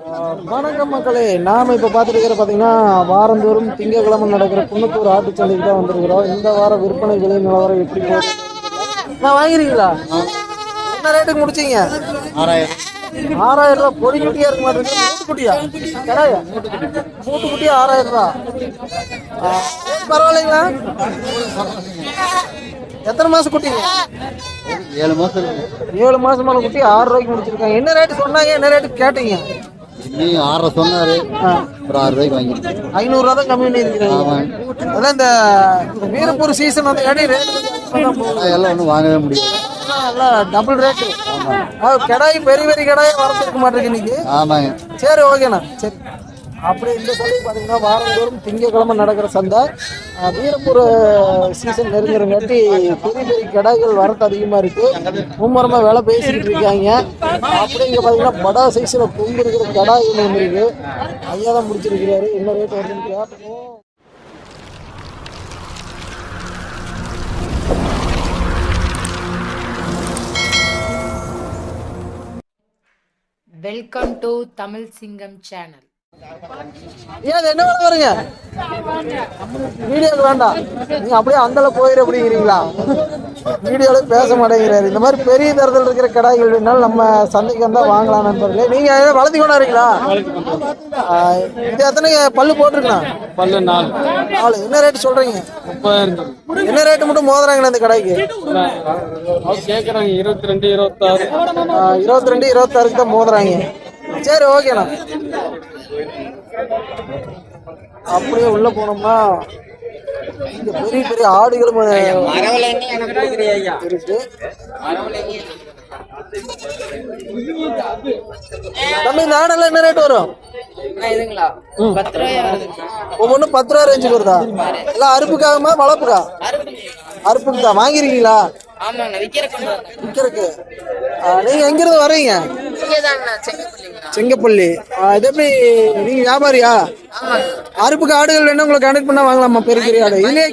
வணக்கம் மக்களே. நாம இப்ப பார்த்துட்டு இருக்கிற பாத்தீங்கன்னா வாரந்தோறும் திங்கட்கிழமை நடக்கிற குன்னத்தூர் ஆட்டுச்சந்தைக்கு தான் வந்திருக்கிறோம். இந்த வார விற்பனை விலை நிலவரம் எப்படி போகுது? நான் வாங்கிருக்கீங்களா? என்ன ரேட்டுக்கு முடிச்சீங்க? ஆறாயிரம். ஆறாயிரம் ரூபாய் பொடி குட்டியா இருக்க மாட்டேங்குது மூட்டு குட்டியா கடாயா? மூட்டு குட்டியா ஆறாயிரம் ரூபாய் பரவாயில்லைங்களா? எத்தனை மாசம் குட்டிங்க? ஏழு மாசம் ஏழு மாசமான குட்டி ஆறு ரூபாய்க்கு முடிச்சிருக்காங்க. என்ன ரேட்டு சொன்னாங்க? என்ன ரேட்டு கேட்டீங்க? நீ ஆறரை சொன்னாரு. ஒரு ஆறு ரூபாய்க்கு வாங்கிருக்கேன் ஐநூறுரூவா தான் கம்மி பண்ணியிருக்கிறீங்க. அதான் இந்த வீரப்பூர் சீசன் வந்து காட்டி ரேட் எல்லாம் ஒன்றும் வாங்கவே முடியாது. டபுள் ரேட்டு கடாய் பெரிய பெரிய கடாய் வரத்துக்க மாட்டேங்குது இன்னைக்கு. ஆமாங்க. சரி ஓகேண்ணா சரி. அப்படி இந்த சந்தை பார்த்தீங்கன்னா வாரந்தோறும் திங்கக்கிழமை நடக்கிற சந்தை. வீரப்புற வீரப்பூர் சீசன் நெருங்குறங்காட்டி பெரிய பெரிய கடைகள் வரத்து அதிகமாக இருக்குது மும்மரமாக வேலை பேசிக்கிட்டு இருக்காங்க. அப்படி இங்கே பார்த்தீங்கன்னா படா சைஸில் கொம்பு இருக்கிற கடாய் ஒன்று இருக்கு. ஐயா தான் முடிச்சிருக்கிறாரு. என்ன ரேட் வருதுன்னு கேட்டோம் வெல்கம் டு தமிழ் சிங்கம் சேனல் ஏன் என்ன வேலை வருங்க வீடியோக்கு வேண்டாம். நீங்க அப்படியே அந்தல போயிரு அப்படிங்கிறீங்களா? வீடியோல பேச மாட்டேங்கிறாரு. இந்த மாதிரி பெரிய தரத்தில் இருக்கிற கடாய்கள் வேணாலும் நம்ம சந்தைக்கு வந்தா வாங்கலாம் நண்பர்களே. நீங்க ஏதாவது வளர்த்தி கொண்டாடுறீங்களா? ஆஹ், இது எத்தனை பல்லு போட்டிருக்கா பல்லு நாலு. நாலு. என்ன ரேட் சொல்றீங்க? முப்பதாயிரம் என்ன ரேட்டு மட்டும் மோதுறாங்கண்ணா இந்த அவங்க கேட்குறாங்க இருபத்தி ரெண்டு இருபத்தாறு. இருபத்தி ரெண்டு இருபத்தாறுக்கு தான் மோதுறாங்க. சரி ஓகேண்ணா அப்படியே உள்ள போனோம்னா இங்க பெரிய பெரிய ஆடுகளும் இருக்கு. தம்பி இந்த ஆடெல்லாம் என்ன ரேட் வரும்? ஒவ்வொன்றும் பத்து ரூபா ரேஞ்சுக்கு வருதா? எல்லாம் அறுப்புக்காகமா வளர்ப்புக்கா? அறுப்புக்கு தான் வாங்கிருக்கீங்களா? ஆமாங்கண்ணா நீங்க எங்கிருந்து வரீங்க தாங்கண்ணா செங்கப்பள்ளிங்கண்ணா செங்கப்பள்ளி. இது எப்படி நீங்க வியாபாரியா? அறுப்புக்கு ஆடுகள் வேணும் உங்களை கனெக்ட் பண்ணா வாங்கலாமா பெரிய பெரிய ஆடு? இல்லையே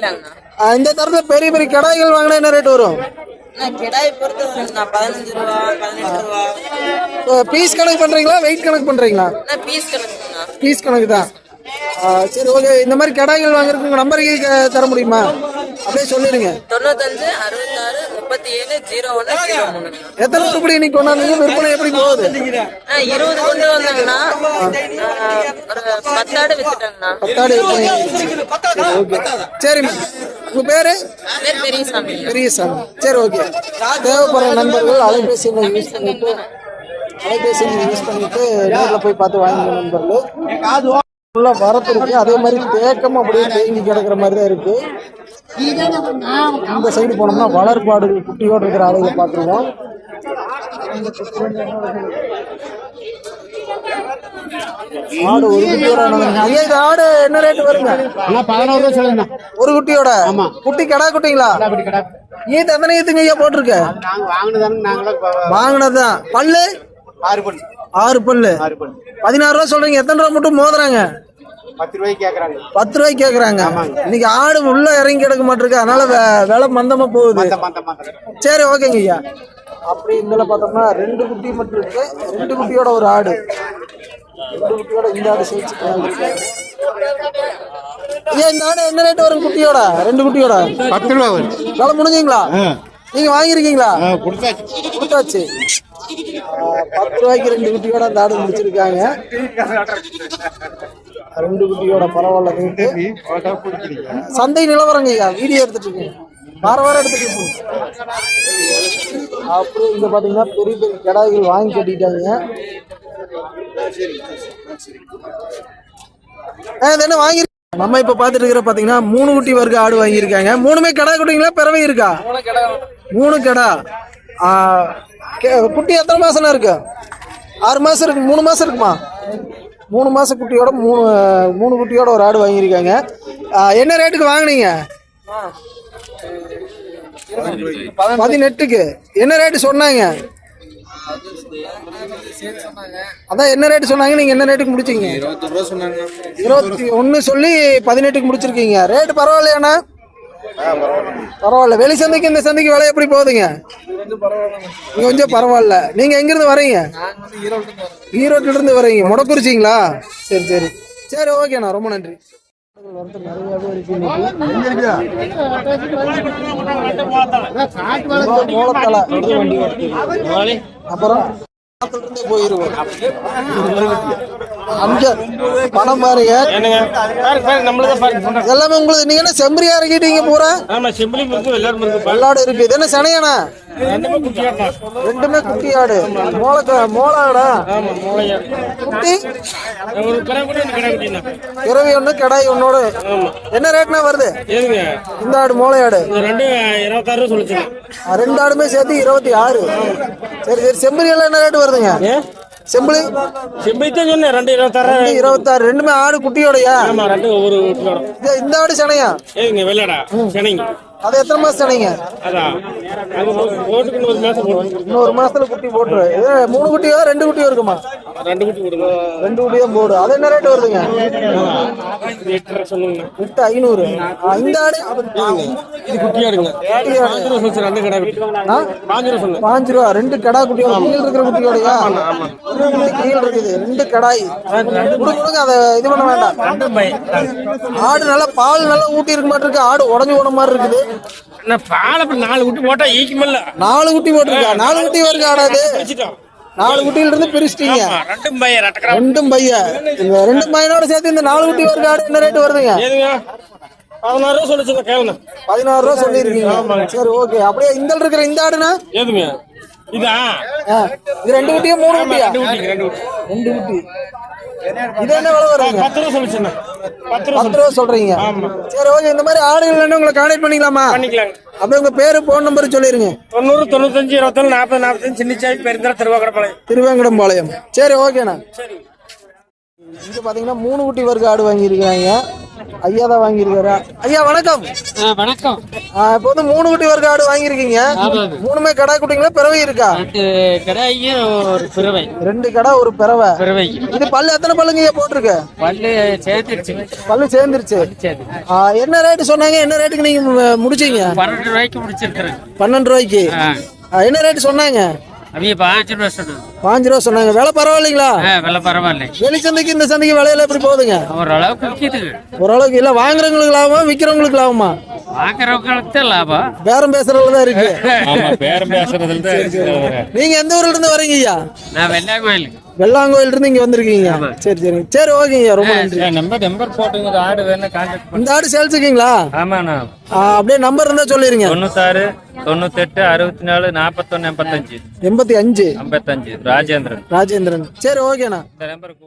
ஆ, இந்த தரத்துல பெரிய பெரிய கடாய்கள் வாங்கினா என்ன ரேட் வரும்? பீஸ் கணக்கு பண்றீங்களா வெயிட் கணக்கு பண்றீங்களா? பீஸ் கணக்கு தான். சரி ஓகே இந்த மாதிரி கடாய்கள் வாங்குறதுக்கு நம்பருக்கு தர முடியுமா? அப்படியே சொல்லிடுங்க. தொண்ணூத்தஞ்சு அறுபத்தாறு முப்பத்தி ஏழு ஜீரோ ஒன்று ஜீரோ மூணு. எத்தனை உருப்படி இன்னைக்கு கொண்டாந்தீங்க விற்பனை எப்படி போகுது? இருபது கொண்டு ஒரு பத்தாடு வித்துட்டேங்கண்ணா. பத்தாடு விற்பனை சரி ஓகே. சரிம்மா. உங்க பேரு? பேர் பெரியசாமி. பெரியசாமி. சரி ஓகே. தேவைப்படுற நண்பர்கள் அலைபேசி எண்ணை யூஸ் பண்ணிட்டு அலைபேசி யூஸ் பண்ணிட்டு நேரில் போய் பார்த்து வாங்கிக்க நண்பர்கள். ஃபுல்லா வரத்து இருக்கு அதே மாதிரி தேக்கம் அப்படியே தேங்கி கிடக்குற மாதிரி தான் இருக்கு. இந்த சைடு போனோம்னா வளர்ப்பாடுகள் குட்டியோடு இருக்கிற ஆளுகளை பார்த்துருவோம். ஆடு ஒரு குட்டியோட ஆடு என்ன ரேட் வருங்க? பதினோரு ரூபா சொல்லுங்க. ஒரு குட்டியோட? குட்டி கடா குட்டிங்களா? ஈத்து எத்தனை ஈத்துங்க ஐயா போட்டிருக்க? வாங்கினதுதான் பல்லு. ஆறு பல்லு. ஆறு பல்லு. பதினாறு ரூபா சொல்றீங்க. எத்தனை ரூபா மட்டும் மோதுறாங்க? பத்து ரூபாய்க்கு கேட்கறாங்க பத்து ரூபாய்க்கு கேக்குறாங்க. இன்னைக்கு ஆடு உள்ள இறங்கி கிடக்க மாட்டிருக்கு. அதனால வே- விலை மந்தமா போகுது. சரி ஓகேங்க ஐயா. அப்படி இதுல பார்த்தோம்னா ரெண்டு குட்டி மட்டும் இருக்கு. ரெண்டு குட்டியோட ஒரு ஆடு. ரெண்டு குட்டியோட இந்த ஆடு சேர்த்து ஐயா இந்த ஆடு என்ன ரேட் வரும் குட்டியோட? ரெண்டு குட்டியோட? பத்து ரூபா வரும். வேலை முடிஞ்சுங்களா? நீங்க வாங்கியிருக்கீங்களா? கொடுத்தாச்சு. பத்து ரூபாய்க்கு ரெண்டு குட்டியோட அந்த ஆடு முடிச்சிருக்காங்க. ரெண்டு குட்டியோட பரவாயில்ல ரேட்டு சந்தை நிலவரங்க ஐயா வீடியோ எடுத்துட்டு வார வாரம் எடுத்துட்டு இருக்கீங்க. அப்புறம் இங்க பாத்தீங்கன்னா பெரிய பெரிய கடாய்கள் வாங்கி கட்டிட்டாங்க. என்ன வாங்கி நம்ம இப்ப பாத்துட்டு இருக்கிற பாத்தீங்கன்னா மூணு குட்டி வர்க்க ஆடு வாங்கியிருக்காங்க. மூணுமே கடா குட்டிங்களா பிறவை இருக்கா? மூணு கடா. குட்டி எத்தனை மாசம்னா இருக்கு? ஆறு மாசம் இருக்கு மூணு மாசம் இருக்குமா? மூணு மாசம் குட்டியோட மூணு மூணு குட்டியோட ஒரு ஆடு வாங்கியிருக்காங்க. என்ன ரேட்டுக்கு வாங்குனீங்க? பதினெட்டுக்கு. என்ன ரேட்டு சொன்னாங்க? அதான் என்ன ரேட்டு சொன்னாங்க? நீங்கள் என்ன ரேட்டுக்கு முடிச்சீங்க? இருபத்தி ஒன்று சொல்லி பதினெட்டுக்கு முடிச்சிருக்கீங்க. ரேட்டு பரவாயில்லையாண்ணா? பரவாயில்ல. வெளி சந்தைக்கு இந்த சந்தைக்கு விலை எப்படி போகுதுங்க? இங்க கொஞ்சம் பரவாயில்ல. நீங்க எங்க இருந்து வரீங்க ஈரோட்டுல இருந்து வரீங்க. முடக்குறிச்சிங்களா? சரி சரி. சரி ஓகேண்ணா ரொம்ப நன்றி. அப்புறம் போயிருவோம். பணம் பாருங்க. எல்லாமே உங்களுக்கு நீங்க என்ன செம்பரியா இறக்கிட்டீங்க பூரா? ஆமா செம்பிளி இருக்கு எல்லாரும் இருக்கு வெள்ளாடு இருக்கு. இது என்ன சனையானா ரெண்டுமே குட்டி ஆடு. மோளக்க மோளாடா. குட்டி. ஒரு இரவி ஒண்ணு கடாய் ஒன்னோட என்ன ரேட்னா வருது? இந்த ஆடு மோளை ஆடு. ரெண்டு ஆடுமே சேர்த்து இருபத்தி ஆறு. சரி சரி. செம்பரி எல்லாம் என்ன ரேட் வருதுங்க? செம்பளி செம்பிளி தான் சொன்னேன். ரெண்டு இருபத்தாறு இருபத்தாறு. ரெண்டுமே ஆடு குட்டியோடயா? ஆமா ரெண்டு இது இந்த ஆடு சனையா? ஏதுங்க வெள்ளாடா சென்னைங்க அது எத்தனை மாசம் இன்னும் ஒரு மாசத்துல குட்டி போட்டுரு. இது மூணு குட்டியோ ரெண்டு குட்டியோ இருக்குமா? ரெண்டு குட்டி ரெண்டு போடு. அது என்ன ரேட் வருதுங்க? எட்டு ரூபா சொல்லுங்க எட்டு ஐநூறு இந்த ஆடு இது குட்டியா எடுங்க பாஞ்சு ரூபா சொல்லுச்சு ரெண்டு கடை குட்டி? பாஞ்சு ரூபா பாஞ்சு ரூபா. ரெண்டு கடா குட்டியோட கீழ் இருக்கிற குட்டியோடயா குட்டி கீழ் இருக்குது. ரெண்டு கடாய். கொடுங்க கொடுங்க அதை இது பண்ண வேண்டாம். ஆடு நல்லா பால் நல்லா ஊட்டி இருக்க மாட்டிருக்கு ஆடு உடஞ்சு போன மாதிரி இருக்குது. பால் நாலு குட்டி போட்டா ஈக்குமில்ல நாலு குட்டி போட்டிருக்கா? நாலு குட்டி வருது ஆடாது நாலு குட்டியில இருந்து பிரிச்சிட்டீங்க. ரெண்டும் பை ரெட்டக்கடா ரெண்டும் பைய. இந்த ரெண்டு பையனோட சேர்த்து இந்த நாலு குட்டி வருது ஆடு என்ன ரேட் வருதுங்க? பதினாறு ரூபா சொல்லுச்சுங்க கேளுங்க பதினாறு ரூபா சொல்லியிருக்கீங்க. சரி ஓகே அப்படியே இந்த இருக்கிற இந்த ஆடுனா? ஏதுங்க? இதா? ரெண்டு குட்டியா மூணு குட்டியா? ரெண்டு குட்டி இது என்ன விலை வருங்க பத்து ரூபா சொல்லுச்சுண்ணா பத்து ரூபா பத்து ரூபா சொல்றீங்க. சரி ஓகே இந்த மாதிரி ஆடுகள் வேணும் உங்களை கான்டாக்ட் பண்ணிக்கலாமா? பண்ணிக்கலாங்க. அப்படியே உங்க பேரு போன் நம்பர் சொல்லிருங்க. தொண்ணூறு தொண்ணூத்தஞ்சு இருபத்தொன்னு நாற்பது நாற்பத்தஞ்சு சின்னச்சாய் பெருந்தர திருவாக்கடப்பாளையம் திருவேங்கடம்பாளையம். சரி ஓகேண்ணா சரி. இங்க பாத்தீங்கன்னா மூணு குட்டி வர்க்க ஆடு வாங்கியிருக்காங்க ஐயா தான் வாங்கியிருக்காரு. ஐயா வணக்கம். வணக்கம். இப்போ வந்து மூணு குட்டி வர்க்க ஆடு வாங்கியிருக்கீங்க. மூணுமே கடா குட்டிங்களா பிறவை இருக்கா? கடாயும் ஒரு பிறவை. ரெண்டு கடா ஒரு பிறவை. பிறவை. இது பல்லு எத்தனை பல்லுங்க போட்டிருக்கு? பல்லு சேர்த்துருச்சு பல்லு சேர்ந்துருச்சு. என்ன ரேட்டு சொன்னாங்க? என்ன ரேட்டுக்கு நீங்க முடிச்சீங்க? பன்னெண்டு ரூபாய்க்கு முடிச்சிருக்கிறேன். பன்னெண்டு ரூபாய்க்கு. என்ன ரேட்டு சொன்னாங்க? அவங்க பாஞ்சு ரூபா சொன்னாங்க. பாஞ்சு ரூபா சொன்னாங்க. விலை பரவாயில்லைங்களா? விலை பரவாயில்ல. வெளி சந்தைக்கு இந்த சந்தைக்கு விலையில எப்படி போகுதுங்க? ஓரளவுக்கு விற்கிது ஓரளவுக்கு இல்ல வாங்குறவங்களுக்கு லாபமா விக்கிறவங்களுக்கு லாபமா? வாங்குறவங்களுக்கு தான் லாபம். பேரம் பேசுறதுல தான் இருக்கு. ஆமா பேரம் பேசுறதுல தான் நீங்க எந்த ஊர்ல இருந்து வரீங்க ஐயா நான் வெள்ளாங்கோயில் இருந்து இங்க வந்திருக்கீங்க. சரி சரி. சரி ஓகேங்க ரொம்ப நன்றி. நம்பர் நம்பர் போட்டுங்க. ஆடு வேணா கான்டாக்ட் இந்த ஆடு சேல்ஸுக்குங்களா? ஆமாண்ணா. ஆ, அப்படியே நம்பர் இருந்தா சொல்லிருங்க. தொண்ணூத்தாறு தொண்ணூத்தெட்டு அறுபத்தி நாலு நாற்பத்தொன்னு எண்பத்தஞ்சு. எண்பத்தி அஞ்சு. ஐம்பத்தஞ்சு. ராஜேந்திரன். ராஜேந்திரன். சரி ஓகேண்ணா. இந்த நம்பருக்கு